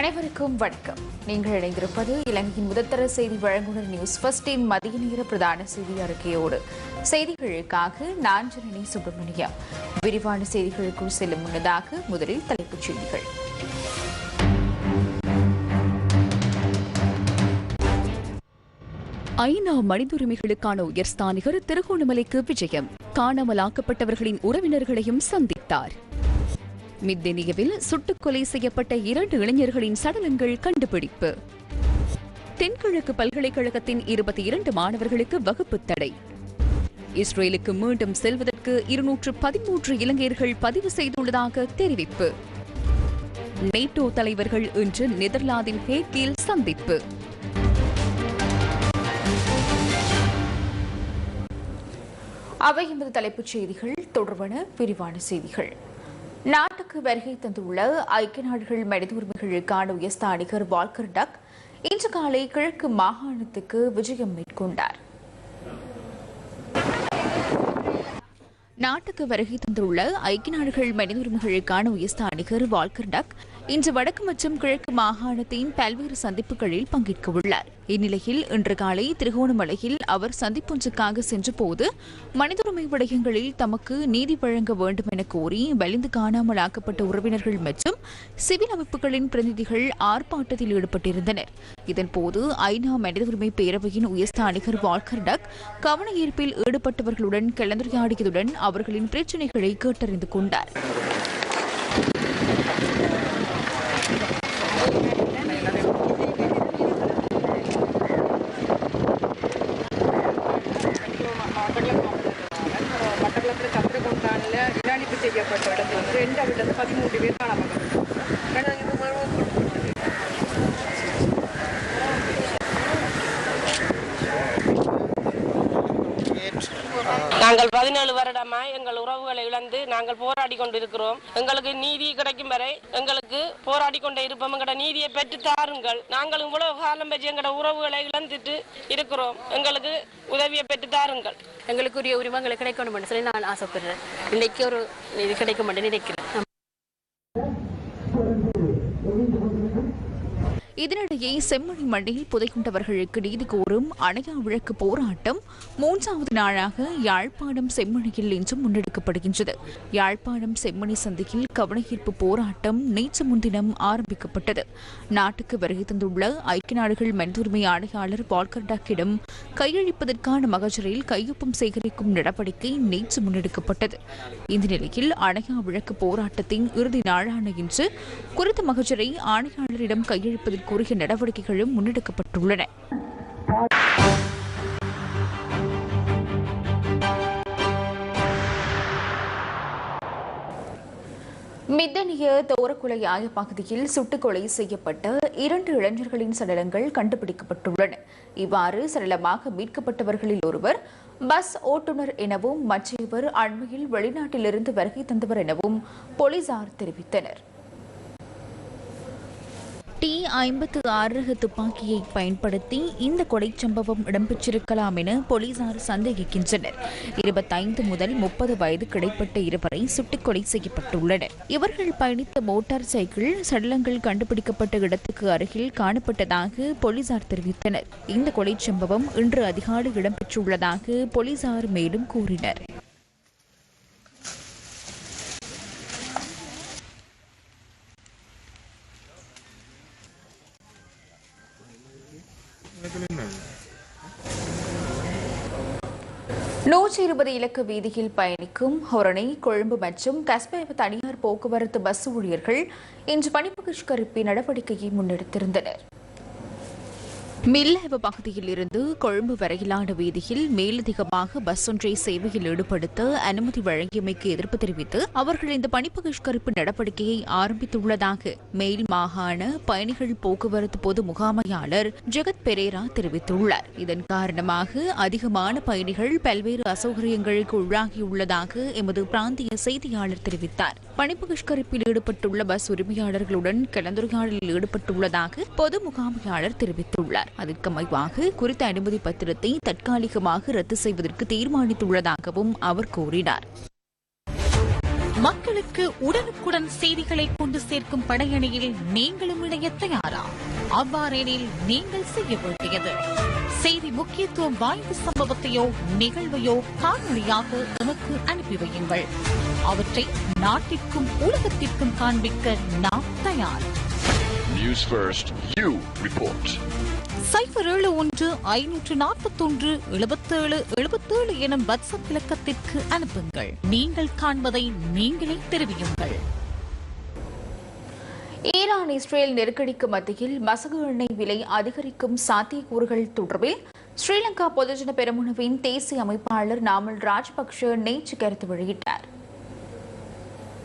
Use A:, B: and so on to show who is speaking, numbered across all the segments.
A: அனைவருக்கும் வணக்கம். நீங்கள் இணைந்திருப்பது இலங்கையின் முதத்தர செய்தி வழங்குனர் நியூஸ் ஃபர்ஸ்டின் மதிய நேர பிரதான செய்தி அறிக்கையோடு. செய்திகளுக்காக நான் ஜனனி சுப்பிரமணியம் விரிவான செய்திகளுக்குள் செல்லும் முன்னதாக முதலில் தலைப்புச் செய்திகள்.
B: ஐநா மனிதுரிமைகளுக்கான உயர்ஸ்தானிகர் திருகோணமலைக்கு விஜயம். காணாமலாக்கப்பட்டவர்களின் உறவினர்களையும் சந்தித்தார். மித்தெனியவில் சுட்டுக் கொலை செய்யப்பட்ட இரண்டு இளைஞர்களின் சடலங்கள் கண்டுபிடிப்பு. தென்கிழக்கு பல்கலைக்கழகத்தின் இருபத்தி இரண்டு மாணவர்களுக்கு வகுப்பு தடை. இஸ்ரேலுக்கு மீண்டும் செல்வதற்கு இருநூற்று பதிமூன்று இலங்கையர்கள் பதிவு செய்துள்ளதாக தெரிவிப்பு. நேட்டோ தலைவர்கள் இன்று நெதர்லாந்தின் ஹேக்கில் சந்திப்பு.
A: அவை எமது தலைப்புச் செய்திகள். தொடர்பான விரிவான செய்திகள். நாட்டுக்கு வருகை தந்துள்ள ஐக்கிய நாடுகள் மனித உரிமைகளுக்கான உயர்ஸ்தானிகர் வால்கர் டக் இன்று காலை கிழக்கு மாகாணத்துக்கு விஜயம் மேற்கொண்டார். நாட்டுக்கு வருகை தந்துள்ள ஐக்கிய நாடுகள் மனித உரிமைகளுக்கான உயர்ஸ்தானிகர் வால்கர் டக் இன்று வடக்கு மற்றும் கிழக்கு மாகாணத்தின் பல்வேறு சந்திப்புகளில் பங்கேற்க உள்ளார். இந்நிலையில் இன்று காலை திருகோணமலையில் அவர் சந்திப்பொன்றுக்காக சென்றபோது மனித உரிமை விடயங்களில் தமக்கு நீதி வழங்க வேண்டும் என கோரி வலிந்து காணாமல் ஆக்கப்பட்ட உறவினர்கள் மற்றும் சிவில் அமைப்புகளின் பிரதிநிதிகள் ஆர்ப்பாட்டத்தில் ஈடுபட்டிருந்தனர். இதன்போது ஐநா மனித உரிமை பேரவையின் உயர்ஸ்தானிகர் வால்கர் டக் கவன ஈர்ப்பில் ஈடுபட்டவர்களுடன் கலந்துரையாடியதுடன் அவர்களின் பிரச்சினைகளை கேட்டறிந்து கொண்டார்.
C: இனாளிப்பு இடத்துல வந்து ரெண்டு வீட்டில் பதிமூன்று பேர் காணாமல்
D: நாங்கள் பதினேழு வருடமா எங்கள் உறவுகளை இழந்து நாங்கள் போராடி கொண்டிருக்கிறோம் எங்களுக்கு நீதி கிடைக்கும் வரை எங்களுக்கு போராடி கொண்டே இருப்போம். எங்கட நீதியை பெற்று தாருங்கள். நாங்கள் இவ்வளவு காலம் வச்சு எங்கட உறவுகளை இழந்துட்டு இருக்கிறோம். எங்களுக்கு உதவியை பெற்று தாருங்கள்.
E: எங்களுக்குரிய உரிமங்களை கிடைக்கணும் சொல்லி நான் ஆசைப்படுறேன். இன்னைக்கு ஒரு இது கிடைக்கும் நினைக்கிறேன்.
A: இதனிடையே செம்மணி மண்ணில் புதைக்குண்டவர்களுக்கு நீதி கோரும் அணையா விளக்கு போராட்டம் மூன்றாவது நாளாக யாழ்ப்பாணம் செம்மணியில் இன்று முன்னெடுக்கப்படுகின்றது. யாழ்ப்பாணம் செம்மணி சந்தையில் கவனஈர்ப்பு போராட்டம் நேற்று முன்தினம் ஆரம்பிக்கப்பட்டது. நாட்டுக்கு வருகை தந்துள்ள ஐக்கிய நாடுகள் மனித ஆணையாளர் பால்கர்டாக்கிடம் கையளிப்பதற்கான மகஜரில் கையொப்பம் சேகரிக்கும் நடவடிக்கை நேற்று முன்னெடுக்கப்பட்டது. இந்த நிலையில் அணையா விளக்கு போராட்டத்தின் இறுதி நாளான இன்று குறித்த மகஜரை ஆணையாளரிடம் கையளிப்பதற்குரிய நடவடிக்கைகளும் முன்னெடுக்கப்பட்டுள்ளன. மித்தனிய தோரக்குலையாய பகுதியில் சுட்டுக்கொலை செய்யப்பட்ட இரண்டு இளைஞர்களின் சடலங்கள் கண்டுபிடிக்கப்பட்டுள்ளன. இவ்வாறு சடலமாக மீட்கப்பட்டவர்களில் ஒருவர் பஸ் ஓட்டுநர் எனவும் மற்றவர் அண்மையில் வெளிநாட்டிலிருந்து வருகை தந்தவர் எனவும் போலீசார் தெரிவித்தனர். டி ஐம்பத்து ஆறு துப்பாக்கியை பயன்படுத்தி இந்த கொலைச் சம்பவம் இடம்பெற்றிருக்கலாம் என போலீசார் சந்தேகிக்கின்றனர். இருபத்தைந்து முதல் முப்பது வயது கிடைப்பட்ட இருவரை சுட்டுக் கொலை செய்யப்பட்டுள்ளனர். இவர்கள் பயணித்த மோட்டார் சைக்கிள் சடலங்கள் கண்டுபிடிக்கப்பட்ட இடத்துக்கு அருகில் காணப்பட்டதாக போலீசார் தெரிவித்தனர். இந்த கொலைச் சம்பவம் இன்று அதிகாலை இடம்பெற்றுள்ளதாக போலீசார் மேலும் கூறினர். நூற்றி இருபது இலக்க வீதியில் பயணிக்கும் ஹொரணை கொழும்பு மற்றும் கஸ்பேவ தனியார் போக்குவரத்து பஸ் ஊழியர்கள் இன்று பணிபகிஷ்கரிப்பு நடவடிக்கையை முன்னெடுத்திருந்தனர். மில்லவ பகுதியில் இருந்து கொழும்பு வரையிலான வீதியில் மேலதிகமாக பஸ் ஒன்றை சேவையில் ஈடுபடுத்த அனுமதி வழங்கியமைக்கு எதிர்ப்பு தெரிவித்து அவர்கள் இந்த பணிபகிஷ்கரிப்பு நடவடிக்கையை ஆரம்பித்துள்ளதாக மேல் மாகாண பயணிகள் போக்குவரத்து பொது முகாமையாளர் ஜெகத் பெரேரா தெரிவித்துள்ளார். இதன் காரணமாக அதிகமான பயணிகள் பல்வேறு அசௌகரியங்களுக்கு உள்ளாகியுள்ளதாக எமது பிராந்திய செய்தியாளர் தெரிவித்தார். பணிபகிஷ்கரிப்பில் ஈடுபட்டுள்ள பஸ் உரிமையாளர்களுடன் கலந்துரையாடலில் ஈடுபட்டுள்ளதாக பொது முகாமையாளர் தெரிவித்துள்ளார். அதற்கமைவாக குறித்த அனுமதி பத்திரத்தை தற்காலிகமாக ரத்து செய்வதற்கு தீர்மானித்துள்ளதாகவும் அவர் கூறினார்.
F: மக்களுக்கு உடனுக்குடன் செய்திகளை கொண்டு சேர்க்கும் படையணியில் நீங்களும் இணைய தயாரா? அவ்வாறெனில் நீங்கள் செய்ய வேண்டியது. செய்தி முக்கியத்துவம் வாய்ந்த சம்பவத்தையோ நிகழ்வையோ காணொளியாக எமக்கு அனுப்பி வையுங்கள். அவற்றை நாட்டிற்கும் உலகத்திற்கும் காண்பிக்க நாம் தயார்.
G: News first, you report.
F: சைபர் ஏழு ஒன்று ஐநூற்று நாற்பத்தொன்று எழுபத்தேழு எழுபத்தேழு எனும் வாட்ஸ்அப் இலக்கத்திற்கு அனுப்புங்கள். நீங்கள் காண்பதை நீங்களே தெரிவியுங்கள்.
A: ஈரான் இஸ்ரேல் நெருக்கடிக்கு மத்தியில் மசகு எண்ணெய் விலை அதிகரிக்கும் சாத்தியக்கூறுகள் தொடர்பில் ஸ்ரீலங்கா பொதுஜன பெரமுனவின் தேசிய அமைப்பாளர் நாமல் ராஜபக்ஷ நேற்று கருத்து வெளியிட்டார்.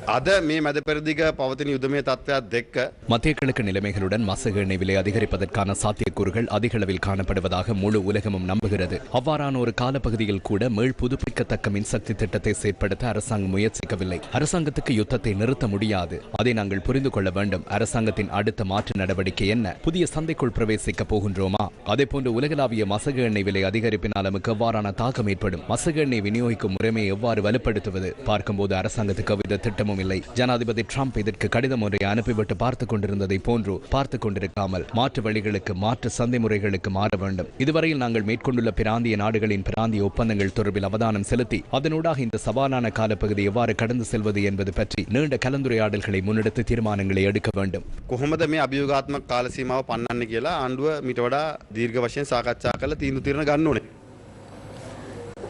H: අද මේ මැද පෙරදිග පවතින යුදමය තත්ත්වයක් දෙක්ක
I: மத்திய கிழக்கு நிலைமைகளுடன் மசகு எண்ணெய் விலை அதிகரிப்பதற்கான சாத்தியக்கூறுகள் அதிக அளவில் காணப்படுவதாக முழு உலகமும் நம்புகிறது அவ்வாறான ஒரு காலப்பகுதியில் கூட மீள் புதுப்பிக்கத்தக்க மின்சக்தி திட்டத்தை செயற்படுத்த அரசாங்கம் முயற்சிக்கவில்லை அரசாங்கத்துக்கு யுத்தத்தை நிறுத்த முடியாது அதை நாங்கள் புரிந்து கொள்ள வேண்டும் அரசாங்கத்தின் அடுத்த மாற்று நடவடிக்கை என்ன புதிய சந்தைக்குள் பிரவேசிக்க போகின்றோமா அதேபோன்று உலகளாவிய மசகு எண்ணெய் விலை அதிகரிப்பினால் நமக்கு எவ்வாறான தாக்கம் ஏற்படும் மசகு எண்ணெய் விநியோகிக்கும் முறைமையை எவ்வாறு வலுப்படுத்துவது பார்க்கும்போது அரசாங்கத்துக்கு எவ்வித திட்டமும் எதுவும் இல்லை. ஜனாதிபதி டிரம்ப் இதற்கு கடிதம் ஒன்றை அனுப்பிவிட்டு பார்த்துக் கொண்டிருந்ததை போன்று பார்த்துக் கொண்டிருக்காமல் மாற்று வழிகளுக்கு மாற்று சந்தை முறைகளுக்கு மாற வேண்டும். இதுவரையில் நாங்கள் மேற்கொண்டுள்ள பிராந்திய நாடுகளின் பிராந்திய ஒப்பந்தங்கள் தொடர்பில் அவதானம் செலுத்தி அதனூடாக இந்த சவாலான காலப்பகுதி எவ்வாறு கடந்து செல்வது என்பது பற்றி நீண்ட கலந்துரையாடல்களை முன்னெடுத்து தீர்மானங்களை எடுக்க வேண்டும்.
H: කොහොමද මේ අභියෝගාත්මක කාලසීමාව පන්නන්න කියලා ආණ්ඩුව මිට වඩා දීර්ඝ වශයෙන් සාකච්ඡා කරලා තීන්දුව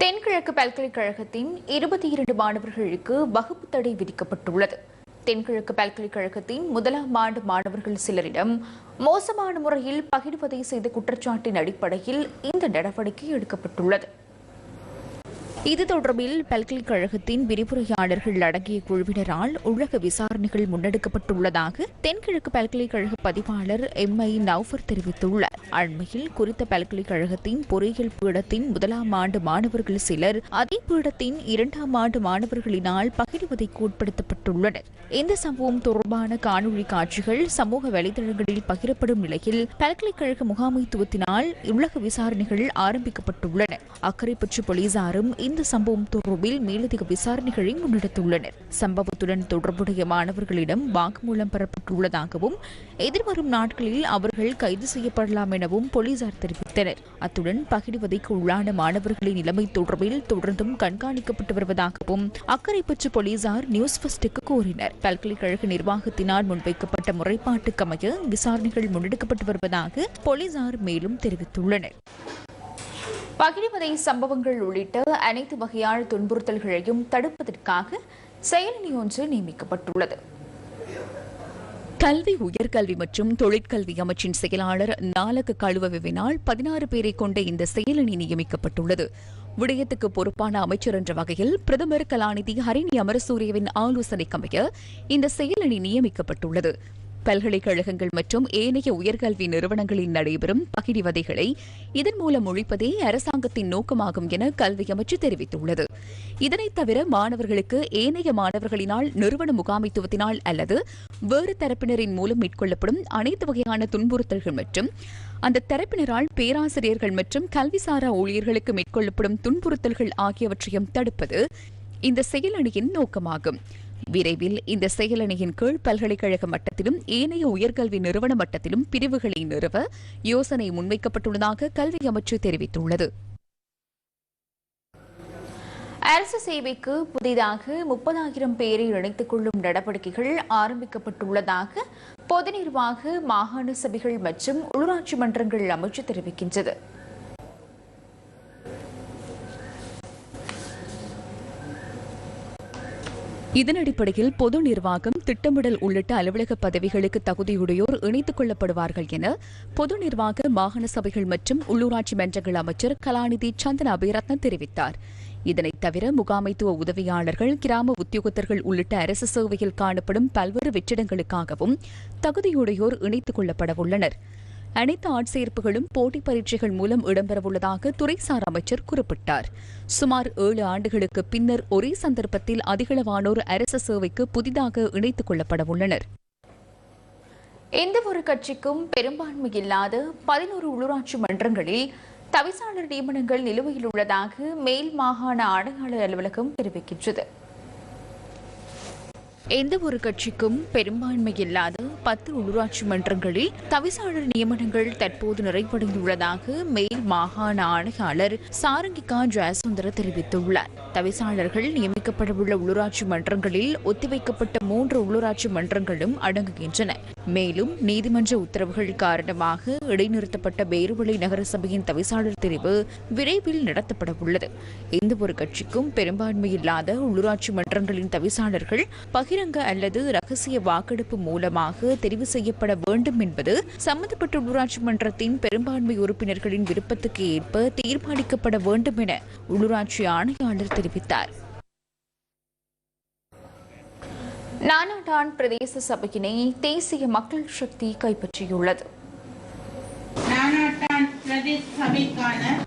A: தென்கிழக்கு பல்கலைக்கழகத்தின் இருபத்தி இரண்டு மாணவர்களுக்கு வகுப்பு தடை விதிக்கப்பட்டுள்ளது. தென்கிழக்கு பல்கலைக்கழகத்தின் முதலாம் ஆண்டு மாணவர்கள் சிலரிடம் மோசமான முறையில் பகிர்வதை செய்த குற்றச்சாட்டின் அடிப்படையில் இந்த நடவடிக்கை எடுக்கப்பட்டுள்ளது. இது தொடர்பில் பல்கலைக்கழகத்தின் விரிவுரையாளர்கள் அடங்கிய குழுவினரால் உலக விசாரணைகள் முன்னெடுக்கப்பட்டுள்ளதாக தென்கிழக்கு பல்கலைக்கழக பதிவாளர் எம் ஐ நவ்ஃபர் தெரிவித்துள்ளார். அண்மையில் குறித்த பல்கலைக்கழகத்தின் பொறியியல் பீடத்தின் முதலாம் ஆண்டு மாணவர்கள் சிலர் அதே பீடத்தின் இரண்டாம் ஆண்டு மாணவர்களினால் பகிர்வதைக்கு உட்படுத்தப்பட்டுள்ளனர் இந்த சம்பவம் தொடர்பான காணொலி காட்சிகள் சமூக வலைதளங்களில் பகிரப்படும் நிலையில் பல்கலைக்கழக முகாமைத்துவத்தினால் உலக விசாரணைகள் ஆரம்பிக்கப்பட்டுள்ளன. அக்கரைப்பற்று போலீசாரும் இந்த சம்பவம் தொடர்பில் மேலதிக விசாரணைகளை முன்னெடுத்துள்ளனர். சம்பவத்துடன் தொடர்புடைய மாணவர்களிடம் வாக்குமூலம் பெறப்பட்டுள்ளதாகவும் எதிர்வரும் நாட்களில் அவர்கள் கைது செய்யப்படலாம் எனவும் போலீசார் தெரிவித்தனர். அத்துடன் பகிடுவதைக்கு உள்ளான மாணவர்களின் நிலைமை தொடர்பில் தொடர்ந்தும் கண்காணிக்கப்பட்டு வருவதாகவும் அக்கரைப்பற்று போலீசார் நியூஸ் ஃபர்ஸ்டுக்கு கூறினர். பல்கலைக்கழக நிர்வாகத்தினால் முன்வைக்கப்பட்ட முறைப்பாட்டுக்கமைய விசாரணைகள் முன்னெடுக்கப்பட்டு வருவதாக போலீசார் மேலும் தெரிவித்துள்ளனர். பகிர்வதை சம்பவங்கள் உள்ளிட்ட அனைத்து வகையான துன்புறுத்தல்களையும் தடுப்பதற்காக செயலணி ஒன்று நியமிக்கப்பட்டுள்ளது.
B: கல்வி உயர்கல்வி மற்றும் தொழிற்கல்வி அமைச்சின் செயலாளர் நாலக கழுவவினால் பதினாறு பேரை கொண்ட இந்த செயலணி நியமிக்கப்பட்டுள்ளது. விடயத்துக்கு பொறுப்பான அமைச்சர் என்ற வகையில் பிரதமர் கலாநிதி ஹரிணி அமரசூரியவின் ஆலோசனைக்கமைய இந்த செயலணி நியமிக்கப்பட்டுள்ளது. பல்கலைக்கழகங்கள் மற்றும் ஏனைய உயர்கல்வி நிறுவனங்களில் நடைபெறும் பகிடிவதைகளை இதன் மூலம் ஒழிப்பதே அரசாங்கத்தின் நோக்கமாகும் என கல்வி அமைச்சு தெரிவித்துள்ளது. இதனைத் தவிர மாணவர்களுக்கு ஏனைய மாணவர்களினால் நிறுவன முகாமைத்துவத்தினால் அல்லது வேறு தரப்பினரின் மூலம் மேற்கொள்ளப்படும் அனைத்து வகையான துன்புறுத்தல்கள் மற்றும் அந்த தரப்பினரால் பேராசிரியர்கள் மற்றும் கல்விசாரா ஊழியர்களுக்கு மேற்கொள்ளப்படும் துன்புறுத்தல்கள் ஆகியவற்றையும் தடுப்பது இந்த செயலணியின் நோக்கமாகும். விரைவில் இந்த செயலணியின் கீழ் பல்கலைக்கழக மட்டத்திலும் ஏனைய உயர்கல்வி நிறுவன மட்டத்திலும் பிரிவுகளை நிறுவ யோசனை முன்வைக்கப்பட்டுள்ளதாக கல்வி அமைச்சு தெரிவித்துள்ளது.
A: அரசு சேவைக்கு புதிதாக முப்பதாயிரம் பேரை இணைத்துக் கொள்ளும் நடவடிக்கைகள் ஆரம்பிக்கப்பட்டுள்ளதாக பொது நிர்வாக மாகாண சபைகள் மற்றும் உள்ளூராட்சி மன்றங்கள் அமைச்சு தெரிவிக்கின்றது.
B: இதன் அடிப்படையில் பொது நிர்வாகம் திட்டமிடல் உள்ளிட்ட அலுவலக பதவிகளுக்கு தகுதியுடையோர் இணைத்துக் கொள்ளப்படுவார்கள் என பொது நிர்வாக மாகாண சபைகள் மற்றும் உள்ளூராட்சி மன்றங்கள் அமைச்சர் கலாநிதி சந்தன அபிரத்ன தெரிவித்தார். இதனைத் தவிர முகாமைத்துவ உதவியாளர்கள் கிராம உத்தியோகத்தர்கள் உள்ளிட்ட அரசு சேவையில் காணப்படும் பல்வேறு வெற்றிடங்களுக்காகவும் தகுதியுடையோர் இணைத்துக் கொள்ளப்படவுள்ளனர். அனைத்து ஆட்சேர்ப்புகளும் போட்டிப் பரீட்சைகள் மூலம் இடம்பெறவுள்ளதாக துறைசார் அமைச்சர் குறிப்பிட்டார். சுமார் ஏழு ஆண்டுகளுக்கு பின்னர் ஒரே சந்தர்ப்பத்தில் அதிகளவானோர் அரச சேவைக்கு புதிதாக இணைத்துக் கொள்ளப்படவுள்ளனர்.
A: எந்த ஒரு கட்சிக்கும் பெரும்பான்மை இல்லாத பதினோரு உள்ளூராட்சி மன்றங்களில் தவிசாளர் நியமனங்கள் நிலுவையில் உள்ளதாக மேல் மாகாண ஆணையாளர் அலுவலகம் தெரிவிக்கின்றது. எந்த ஒரு கட்சிக்கும் பெரும்பான்மை இல்லாத பத்து உள்ளூராட்சி மன்றங்களில் தவிசாளர் நியமனங்கள் தற்போது நிறைவடைந்துள்ளதாக மேல் மாகாண ஆணையாளர் சாரங்கிகா ஜெயசுந்தர தெரிவித்துள்ளார். தவிசாளர்கள் நியமிக்கப்படவுள்ள உள்ளூராட்சி மன்றங்களில் ஒத்திவைக்கப்பட்ட மூன்று உள்ளூராட்சி மன்றங்களும் அடங்குகின்றன. மேலும் நீதிமன்ற உத்தரவுகள் காரணமாக இடைநிறுத்தப்பட்ட பேருவளை நகரசபையின் தவிசாளர் தெரிவு விரைவில் நடத்தப்பட உள்ளது எந்த ஒரு கட்சிக்கும் பெரும்பான்மை இல்லாத உள்ளூராட்சி மன்றங்களின் தவிசாளர்கள் பகிரங்க அல்லது ரகசிய வாக்கெடுப்பு மூலமாக தெரிவு செய்யப்பட வேண்டும் என்பது சம்பந்தப்பட்ட உள்ளூராட்சி மன்றத்தின் பெரும்பான்மை உறுப்பினர்களின் விருப்பத்துக்கு ஏற்ப தீர்மானிக்கப்பட வேண்டும் என உள்ளூராட்சி ஆணையாளர் தெரிவித்தார். நானாடான் பிரதேச சபையினை தேசிய மக்கள் சக்தி கைப்பற்றியுள்ளது.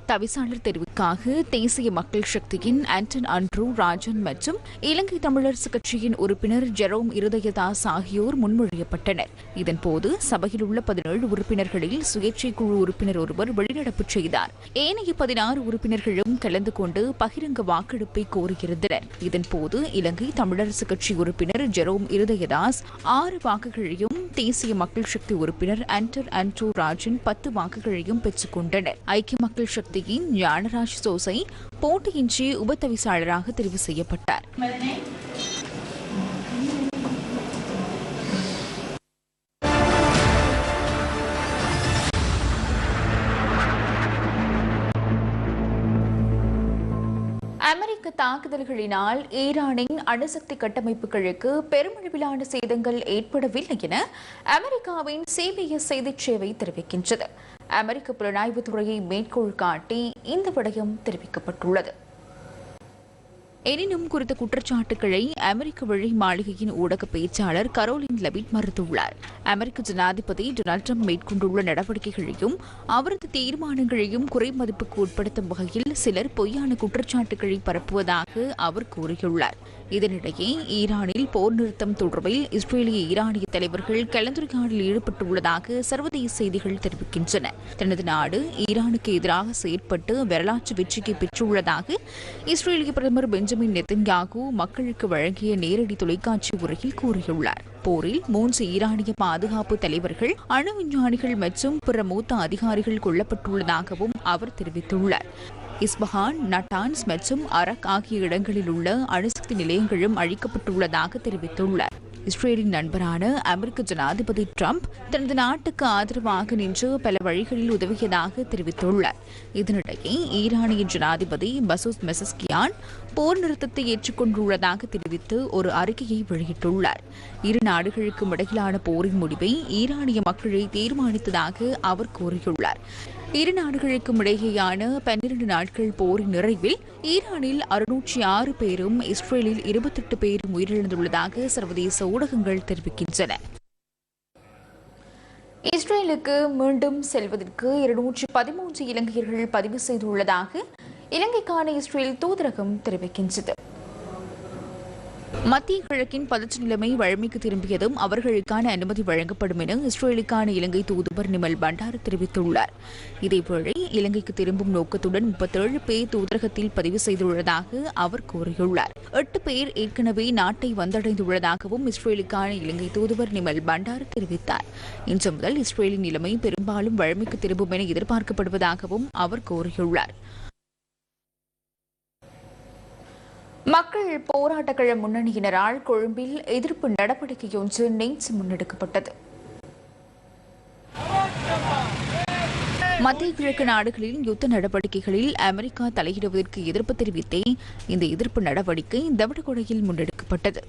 A: தவிசாளர் தெரிவுக்காக தேசிய மக்கள் சக்தியின் ஆண்டன் அன்ட்ரூ ராஜன் மற்றும் இலங்கை தமிழரசு கட்சியின் உறுப்பினர் ஜெரோம் இருதயதாஸ் ஆகியோர் முன்மொழியப்பட்டனர். இதன்போது சபையில் உள்ள பதினேழு உறுப்பினர்களில் சுயேட்சை குழு உறுப்பினர் ஒருவர் வெளிநடப்பு செய்தார். ஏனைய பதினாறு உறுப்பினர்களும் கலந்து கொண்டு பகிரங்க வாக்கெடுப்பை கோரியிருந்தனர். இதன்போது இலங்கை தமிழரசு கட்சி உறுப்பினர் ஜெரோம் இருதயதாஸ் ஆறு வாக்குகளையும் தேசிய மக்கள் சக்தி உறுப்பினர் ஆண்டர் அன்ட்ரூ ராஜன் பத்து வாக்குகளையும் பெற்றுக் கொண்டனர் ஐக்கிய மக்கள் சக்தியின் ஞானராஜ் சோசை போட்டியின்றி உபதவிசாளராக தெரிவு செய்யப்பட்டார். தாக்குதல்களினால் ஈரானின் அணுசக்தி கட்டமைப்புகளுக்கு பெருமளவிலான சேதங்கள் ஏற்படவில்லை என அமெரிக்காவின் சிபிஎஸ் செய்திச் சேவை தெரிவிக்கின்றது. அமெரிக்க புலனாய்வுத் துறையை மேற்கோள் காட்டி இந்த விடயம் தெரிவிக்கப்பட்டுள்ளது. எனினும் குறித்த குற்றச்சாட்டுகளை அமெரிக்க வழி மாளிகையின் ஊடக பேச்சாளர் கரோலின் லெவிட் மறுத்துள்ளார். அமெரிக்க ஜனாதிபதி டொனால்ட் ட்ரம்ப் மேற்கொண்டுள்ள நடவடிக்கைகளையும் அவரது தீர்மானங்களையும் குறைமதிப்புக்கு உட்படுத்தும் வகையில் சிலர் பொய்யான குற்றச்சாட்டுகளை பரப்புவதாக அவர் கூறியுள்ளார். இதனிடையே ஈரானில் போர் நிறுத்தம் தொடர்பில் இஸ்ரேலிய ஈரானிய தலைவர்கள் கலந்துரையாடலில் ஈடுபட்டுள்ளதாக சர்வதேச செய்திகள் தெரிவிக்கின்றன. தனது நாடு ஈரானுக்கு எதிராக செயற்பட்டு வரலாற்று வெற்றியை பெற்றுள்ளதாக இஸ்ரேலிய பிரதமர் பெஞ்சமின் நெத்தன்யாகு மக்களுக்கு வழங்கிய நேரடி தொலைக்காட்சி உரையில் கூறியுள்ளார். போரில் மூன்று ஈரானிய பாதுகாப்பு தலைவர்கள் அணு விஞ்ஞானிகள் மற்றும் பிற மூத்த அதிகாரிகள் கொல்லப்பட்டுள்ளதாகவும் அவர் தெரிவித்துள்ளார். இஸ்பஹான் நட்டான்ஸ் மற்றும் அரக் ஆகிய இடங்களில் உள்ள அணுசக்தி நிலையங்களும் அழிக்கப்பட்டுள்ளதாக தெரிவித்துள்ளார். இஸ்ரேலின் நண்பரான அமெரிக்க ஜனாதிபதி ட்ரம்ப் தனது நாட்டுக்கு ஆதரவாக நின்று பல வழிகளில் உதவியதாக தெரிவித்துள்ளார். இதனிடையே ஈரானிய ஜனாதிபதி பசூஸ் மெசஸ்கியான் போர் நிறுத்தத்தை ஏற்றுக்கொண்டுள்ளதாக தெரிவித்து ஒரு அறிக்கையை வெளியிட்டுள்ளார். இரு நாடுகளுக்கும் இடையிலான போரின் முடிவை ஈரானிய மக்களை தீர்மானித்ததாக அவர் கூறியுள்ளார். இரு நாடுகளுக்கும் இடையேயான பன்னிரண்டு நாட்கள் போரின் நிறைவில் ஈரானில் அறுநூற்றி ஆறு பேரும் இஸ்ரேலில் இருபத்தெட்டு பேரும் உயிரிழந்துள்ளதாக சர்வதேச ஊடகங்கள் தெரிவிக்கின்றன. இஸ்ரேலுக்கு மீண்டும் செல்வதற்கு இருநூற்றி பதிமூன்று இலங்கையர்கள் பதிவு செய்துள்ளதாக இலங்கைக்கான இஸ்ரேல் தூதரகம் தெரிவிக்கின்றது. மத்திய கிழக்கின் பதற்ற நிலைமை வழமைக்கு திரும்பியதும் அவர்களுக்கான அனுமதி வழங்கப்படும் என இஸ்ரேலுக்கான இலங்கை தூதுவர் நிமல் பண்டார் தெரிவித்துள்ளார். இதேவேளை இலங்கைக்கு திரும்பும் நோக்கத்துடன் முப்பத்தேழு பேர் தூதரகத்தில் பதிவு செய்துள்ளதாக அவர் கூறியுள்ளார். எட்டு பேர் ஏற்கனவே நாட்டை வந்தடைந்துள்ளதாகவும் இஸ்ரேலுக்கான இலங்கை தூதுவர் நிமல் பண்டார் தெரிவித்தார். இன்று முதல் இஸ்ரேலின் நிலைமை பெரும்பாலும் வழமைக்கு திரும்பும் என எதிர்பார்க்கப்படுவதாகவும் அவர் கூறியுள்ளார். மக்கள் போராட்டக்கள முன்னணியினரால் கொழும்பில் எதிர்ப்பு நடவடிக்கை ஒன்று நேற்று முன்னெடுக்கப்பட்டது. மத்திய கிழக்கு நாடுகளில் யுத்த நடவடிக்கைகளில் அமெரிக்கா தலையிடுவதற்கு எதிர்ப்பு தெரிவித்தே இந்த எதிர்ப்பு நடவடிக்கை தவிடுகொடையில் முன்னெடுக்கப்பட்டது.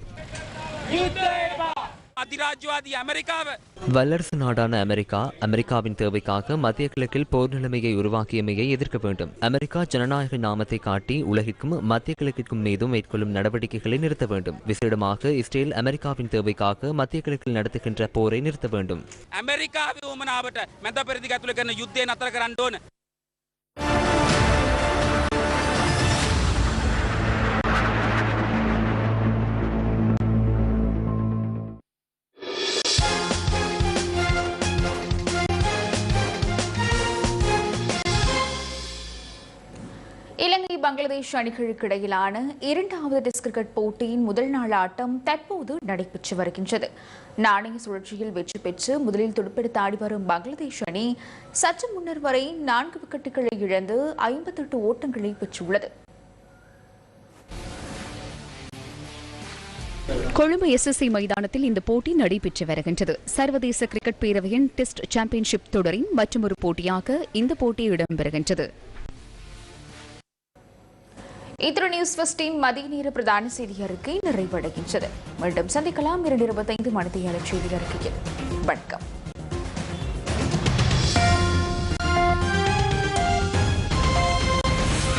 J: அதிராஜ்வாதி அமெரிக்காவை.
K: வல்லரசு நாடான அமெரிக்கா அமெரிக்காவின் தேவைக்காக மத்திய கிழக்கில் போர் நிலைமையை உருவாக்கியமையை எதிர்க்க வேண்டும். அமெரிக்கா ஜனநாயக நாமத்தை காட்டி உலகிற்கும் மத்திய கிழக்கிற்கும் மீதும் மேற்கொள்ளும் நடவடிக்கைகளை நிறுத்த வேண்டும். விசேடமாக இஸ்ரேல் அமெரிக்காவின் தேவைக்காக மத்திய கிழக்கில் நடத்துகின்ற போரை நிறுத்த வேண்டும்.
A: அமெரிக்காவை பங்களாதேஷ் அணிகளுக்கு இடையிலான இரண்டாவது டெஸ்ட் கிரிக்கெட் போட்டியின் முதல் நாள் ஆட்டம் தற்போது நடைபெற்று வருகின்றது. நாணய சுழற்சியில் வெற்றி பெற்று முதலில் துடுப்பெடுத்து ஆடி வரும் பங்களாதேஷ் அணி சற்று முன்னர் வரை நான்கு விக்கெட்டுகளை இழந்து ஐம்பத்தெட்டு ஓட்டங்களை பெற்றுள்ளது.
B: கொழும்பு எஸ்எஸ்சி மைதானத்தில் இந்த போட்டி நடைபெற்று வருகின்றது. சர்வதேச கிரிக்கெட் பேரவையின் டெஸ்ட் சாம்பியன்ஷிப் தொடரின் மற்றொரு போட்டியாக இந்த போட்டி இடம்பெறுகின்றது.
A: இத்துடன் நியூஸ் ஃபஸ்டின் மதிய நேர பிரதான செய்தி அறிக்கை நிறைவடைகின்றது. மீண்டும் சந்திக்கலாம் இரண்டு இருபத்தைந்து மணித்தையான செய்தி அறிக்கையில் வணக்கம்.